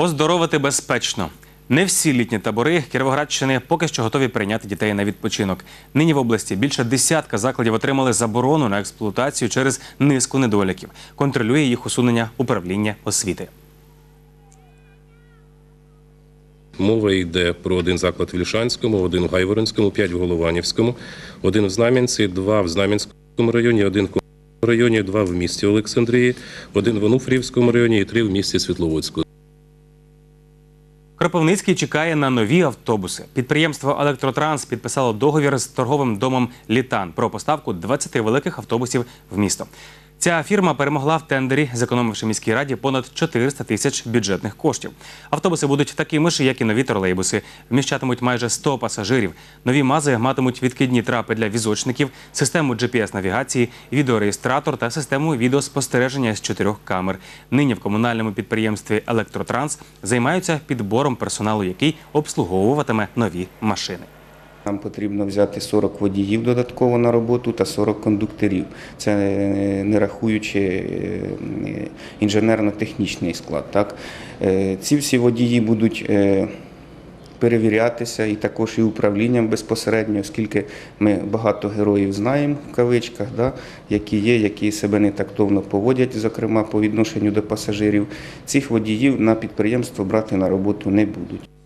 Оздоровити безпечно. Не всі літні табори Кіровоградщини поки що готові прийняти дітей на відпочинок. Нині в області більше десятка закладів отримали заборону на експлуатацію через низку недоліків. Контролює їх усунення управління освіти. Мова йде про один заклад в Ільшанському, один в Гайворонському, п'ять в Голованівському, один в Знам'янці, два в Знам'янському районі, один в районі, два в місті Олександрії, один в Онуфрівському районі і три в місті Світловодську. Кропивницький чекає на нові автобуси. Підприємство Електротранс підписало договір з торговим домом Літан про поставку 20 великих автобусів в місто. Ця фірма перемогла в тендері, зекономивши міській раді понад 400 тисяч бюджетних коштів. Автобуси будуть такими ж, як і нові тролейбуси. Вміщатимуть майже 100 пасажирів. Нові мази матимуть відкидні трапи для візочників, систему GPS-навігації, відеореєстратор та систему відеоспостереження з чотирьох камер. Нині в комунальному підприємстві Електротранс займаються підбором персоналу, який обслуговуватиме нові машини. Нам потрібно взяти 40 водіїв додатково на роботу та 40 кондукторів. Це е, не рахуючи е, інженерно-технічний склад. Так? Е, Ці всі водії будуть перевірятися і також і управлінням безпосередньо, оскільки ми багато героїв знаємо в кавичках, да? які є, які себе не тактовно поводять, зокрема по відношенню до пасажирів. Цих водіїв на підприємство брати на роботу не будуть.